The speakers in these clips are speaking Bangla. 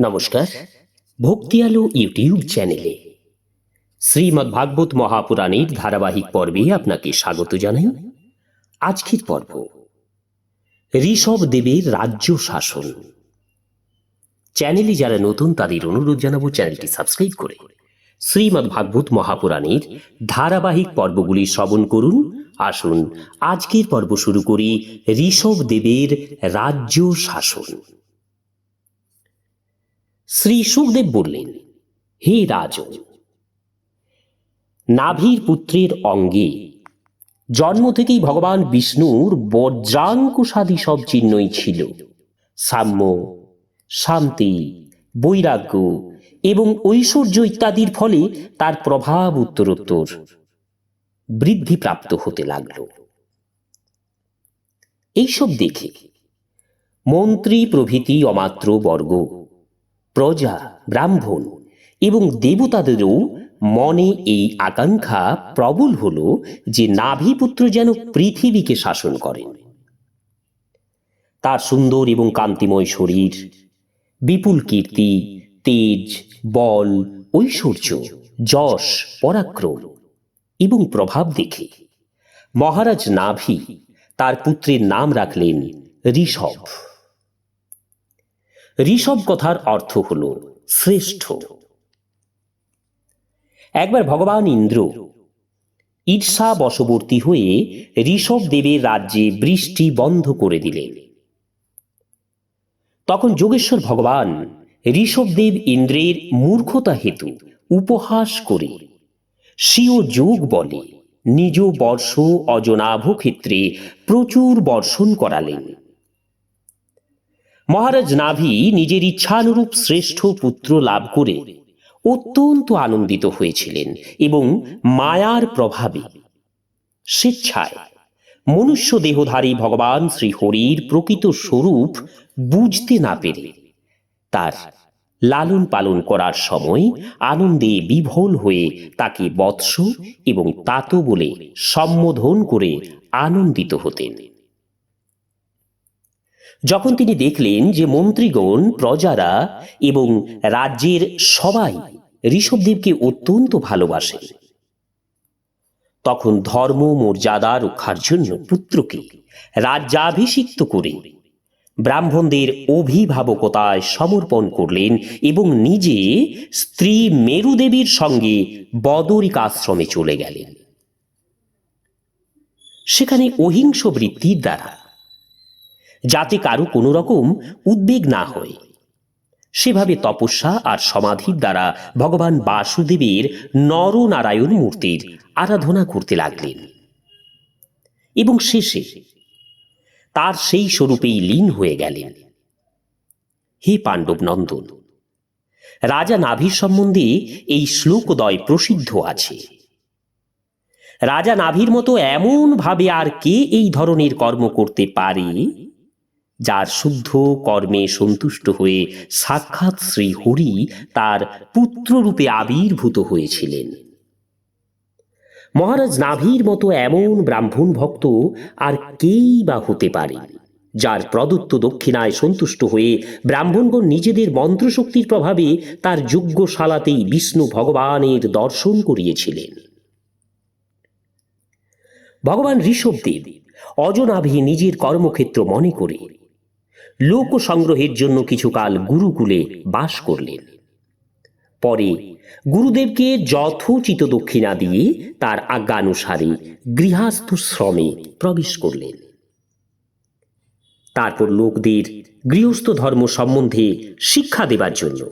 নমস্কার ভক্তি আলো ইউটিউব চ্যানেলে। শ্রীমদ্ ভাগবত মহাপুরাণের ধারাবাহিক পর্বে আপনাকে স্বাগত জানাই। আজকের পর্ব, ঋষভ দেবের রাজ্য শাসন। চ্যানেলে যারা নতুন, তাদের অনুরোধ জানাব চ্যানেলটি সাবস্ক্রাইব করে। শ্রীমদ্ ভাগবত মহাপুরাণের ধারাবাহিক পর্বগুলি শ্রবণ করুন। আসুন, আজকের পর্ব শুরু করি ঋষভ দেবের রাজ্য শাসন। শ্রী সুখদেব বললেন, হে রাজন নাভির পুত্রের অঙ্গে জন্ম থেকেই ভগবান বিষ্ণুর বজ্রাঙ্কুশাদি সব চিহ্নই ছিল। সাম্য, শান্তি, বৈরাগ্য এবং ঐশ্বর্য ইত্যাদির ফলে তার প্রভাব উত্তরোত্তর বৃদ্ধিপ্রাপ্ত হতে লাগল। এইসব দেখে মন্ত্রী প্রভৃতি অমাত্র বর্গ প্রজা, ব্রাহ্মণ এবং দেবতাদেরও মনে এই আকাঙ্ক্ষা প্রবল হল যে নাভিপুত্র যেন পৃথিবীকে শাসন করেন। তার সুন্দর এবং কান্তিময় শরীর, বিপুল কীর্তি, তেজ, বল, ঐশ্বর্য, যশ, পরাক্রম এবং প্রভাব দেখে মহারাজ নাভি তার পুত্রের নাম রাখলেন ঋষভ। ঋষভ কথার অর্থ হল শ্রেষ্ঠ। একবার ভগবান ইন্দ্র ঈর্ষা বশবর্তী হয়ে ঋষভ দেবের রাজ্যে বৃষ্টি বন্ধ করে দিলেন। তখন যোগেশ্বর ভগবান ঋষভদেব ইন্দ্রের মূর্খতা হেতু উপহাস করে স্বীয় যোগ বলে নিজ বর্ষ অজনাভ ক্ষেত্রে প্রচুর বর্ষণ করালেন। মহারাজ নাভি নিজের ইচ্ছানুরূপ শ্রেষ্ঠ পুত্র লাভ করে অত্যন্ত আনন্দিত হয়েছিলেন এবং মায়ার প্রভাবে। স্বেচ্ছায় মনুষ্য দেহধারী ভগবান শ্রীহরির প্রকৃত স্বরূপ বুঝতে না পেরে তার লালন পালন করার সময় আনন্দে বিভোল হয়ে তাকে বৎস এবং তাত বলে সম্বোধন করে আনন্দিত হতেন। যখন তিনি দেখলেন যে মন্ত্রীগণ, প্রজারা এবং রাজ্যের সবাই ঋষভদেবকে অত্যন্ত ভালোবাসে তখন ধর্ম, মর্যাদা রক্ষার জন্য পুত্রকে রাজ্যাভিষিক্ত করে ব্রাহ্মণদের অভিভাবকতায় সমর্পণ করলেন এবং নিজে স্ত্রী মেরুদেবীর সঙ্গে বদরিক আশ্রমে চলে গেলেন। সেখানে অহিংস বৃত্তির দ্বারা যাতে কারও কোনো রকম উদ্বেগ না হয়। সেভাবে তপস্যা আর সমাধির দ্বারা ভগবান বাসুদেবের নরনারায়ণ মূর্তির আরাধনা করতে লাগলেন। এবং শেষে তার সেই স্বরূপেই লীন হয়ে গেলেন। হে পাণ্ডব নন্দন, রাজা নাভির সম্বন্ধে এই শ্লোকদয় প্রসিদ্ধ আছে। রাজা নাভির মতো এমন ভাবে আর কে এই ধরনের কর্ম করতে পারে? যার শুদ্ধ কর্মে সন্তুষ্ট হয়ে সাক্ষাৎ শ্রী হরি তার পুত্ররূপে আবির্ভূত হয়েছিলেন। মহারাজ নাভির মতো এমন ব্রাহ্মণ ভক্ত আর কেই বা হতে পারে, যার প্রদত্ত দক্ষিণায় সন্তুষ্ট হয়ে ব্রাহ্মণগণ নিজেদের মন্ত্রশক্তির প্রভাবে তার যজ্ঞশালাতেই বিষ্ণু ভগবানের দর্শন করিয়েছিলেন। ভগবান ঋষভদেব অজনাভি নিজের কর্মক্ষেত্র মনে করে লোক সংগ্রহের জন্য কিছুকাল গুরুকুলে বাস করলেন। পরে গুরুদেবকে যথোচিত দক্ষিণা দিয়ে তার আজ্ঞানুসারে গৃহস্থ শ্রমে প্রবেশ করলেন। তারপর লোকদের গৃহস্থ ধর্ম সম্বন্ধে শিক্ষা দেবার জন্য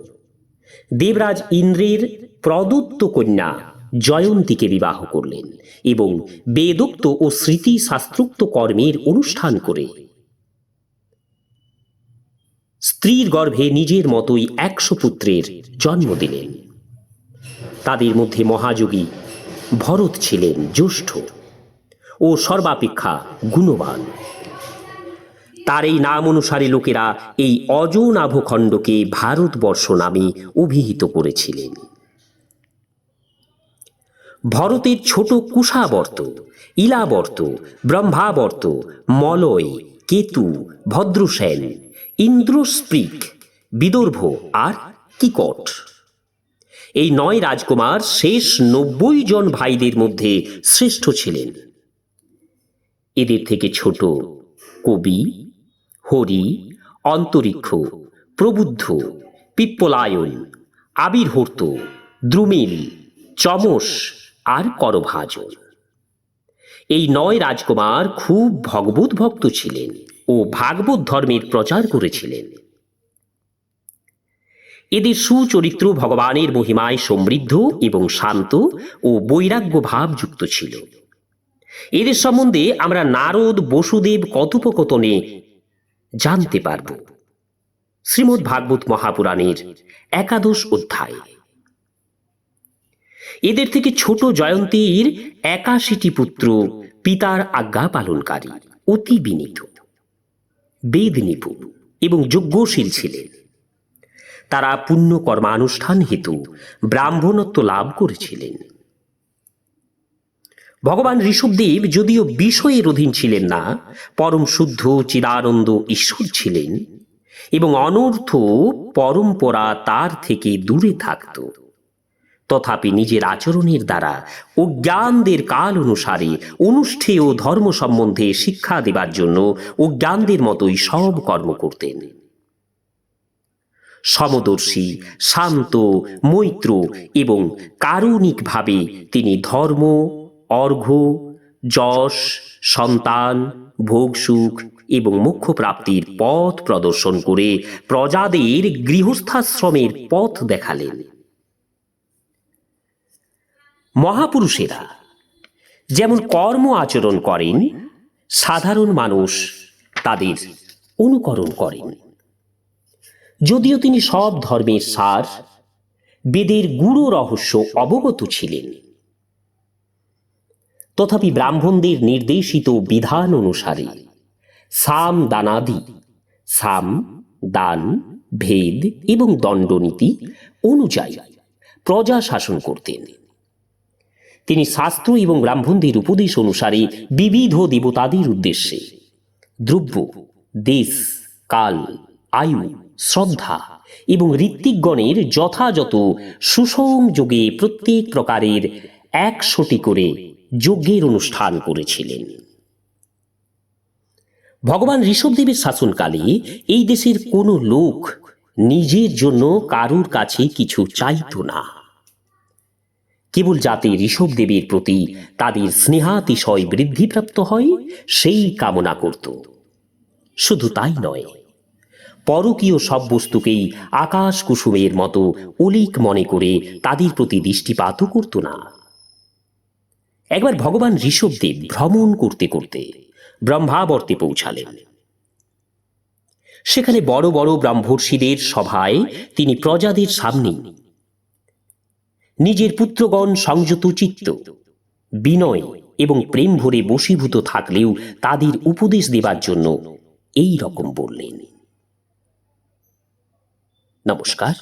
দেবরাজ ইন্দ্রের প্রদত্ত কন্যা জয়ন্তীকে বিবাহ করলেন এবং বেদোক্ত ও স্মৃতিশাস্ত্রোক্ত কর্মের অনুষ্ঠান করে স্ত্রীর গর্ভে নিজের মতোই একশো পুত্রের জন্ম দিলেন তাদের মধ্যে মহাযোগী ভরত ছিলেন জ্যৈষ্ঠ ও সর্বাপেক্ষা গুণবান। তার এই নাম অনুসারে লোকেরা এই অজনাভখণ্ডকে ভারতবর্ষ নামে অভিহিত করেছিলেন। ভরতের ছোট কুষাবর্ত ইলাবর্ত, ব্রহ্মাবর্ত, মলয়, কেতু, ভদ্রসেন ইন্দ্রস্পৃক বিদর্ভ আর কিকট। এই নয় রাজকুমার শেষ নব্বই জন ভাইদের মধ্যে শ্রেষ্ঠ ছিলেন। এদের থেকে ছোট কবি, হরি, অন্তরিক্ষ, প্রবুদ্ধ, পিপ্পলায়ন আবির্হর্ত দ্রুমিল, চমস আর করভাজন। এই নয় রাজকুমার খুব ভগবত ভক্ত ছিলেন। ও ভাগবত ধর্মের প্রচার করেছিলেন। এদের সুচরিত্র ভগবানের মহিমায় সমৃদ্ধ এবং শান্ত ও বৈরাগ্য ভাব যুক্ত ছিল। এদের সম্বন্ধে আমরা নারদ বসুদেব কথোপকথনে জানতে পারব। শ্রীমদ্ ভাগবত মহাপুরাণের একাদশ অধ্যায়। এদের থেকে ছোট জয়ন্তীর একাশিটি পুত্র পিতার আজ্ঞা পালনকারী অতি বিনীত। বেদ নিপুণ এবং যজ্ঞশীল ছিলেন। তারা পুণ্য কর্মানুষ্ঠান হেতু ব্রাহ্মণত্ব লাভ করেছিলেন। ভগবান ঋষভদেব যদিও বিষয়ের অধীন ছিলেন না, পরম শুদ্ধ চিদানন্দ ঈশ্বর ছিলেন এবং অনর্থ পরম্পরা তার থেকে দূরে থাকত। তথাপি নিজের আচরণের দ্বারা অজ্ঞানদের কাল অনুসারে অনুষ্ঠেয় ধর্ম সম্বন্ধে শিক্ষা দেবার জন্য অজ্ঞানদের মতোই সব কর্ম করতেন। সমদর্শী, শান্ত, মৈত্র এবং কারুণিকভাবে তিনি ধর্ম অর্ঘ্য যশ, সন্তান ভোগসুখ এবং মোক্ষ প্রাপ্তির পথ প্রদর্শন করে প্রজাদের গৃহস্থাশ্রমের পথ দেখালেন। মহাপুরুষেরা, যেমন কর্ম আচরণ করেন, সাধারণ মানুষ তাদের অনুকরণ করেন। যদিও তিনি সব ধর্মের সার, বেদের গুড়ো রহস্য অবগত ছিলেন। তথাপি ব্রাহ্মণদের নির্দেশিত বিধান অনুসারে সাম দানাদি, সাম দান, ভেদ এবং দণ্ডনীতি অনুযায়ী প্রজা শাসন করতেন। তিনি শাস্ত্র এবং ব্রাহ্মণদের উপদেশ অনুসারে বিবিধ দেবতাদের উদ্দেশ্যে। দ্রব্য, দেশ, কাল, আয়ু, শ্রদ্ধা এবং ঋত্বিকগণের যথাযথ সুসংযোগে প্রত্যেক প্রকারের একশোটি করে যজ্ঞের অনুষ্ঠান করেছিলেন। ভগবান ঋষভদেবের শাসনকালে এই দেশের কোনো লোক নিজের জন্য কারুর কাছে কিছু চাইত না। কেবল যাতে ঋষভদেবের প্রতি তাদের স্নেহাতিশয় বৃদ্ধিপ্রাপ্ত হয়, সেই কামনা করত। শুধু তাই নয়, পরকীয় সব বস্তুকেই আকাশ কুসুমের মতো অলিক মনে করে তাদের প্রতি দৃষ্টিপাতও করত না। একবার ভগবান ঋষভদেব ভ্রমণ করতে করতে ব্রহ্মাবর্তে পৌঁছালেন। সেখানে বড় বড় ব্রাহ্মর্ষিদের সভায় তিনি প্রজাদের সামনে নিজের পুত্রগণ সংযত চিত্ত। বিনয় এবং প্রেম ভরে বশীভূত থাকলেও তাদের উপদেশ দেবার জন্য এই রকম বললেন। নমস্কার।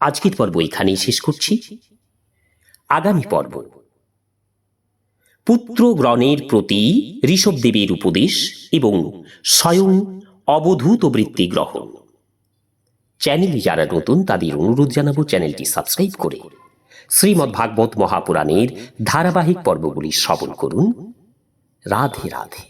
আজকের পর্ব এখানেই শেষ করছি। আগামী পর্ব। পুত্র গ্রহণের প্রতি ঋষভদেবের উপদেশ এবং স্বয়ং অবধূত বৃত্তি গ্রহণ। চ্যানেলে যারা নতুন, তাদের অনুরোধ জানাব চ্যানেলটি সাবস্ক্রাইব করে। শ্রীমদ্ ভাগবত মহাপুরাণের ধারাবাহিক পর্বগুলি শ্রবণ করুন। রাধে রাধে।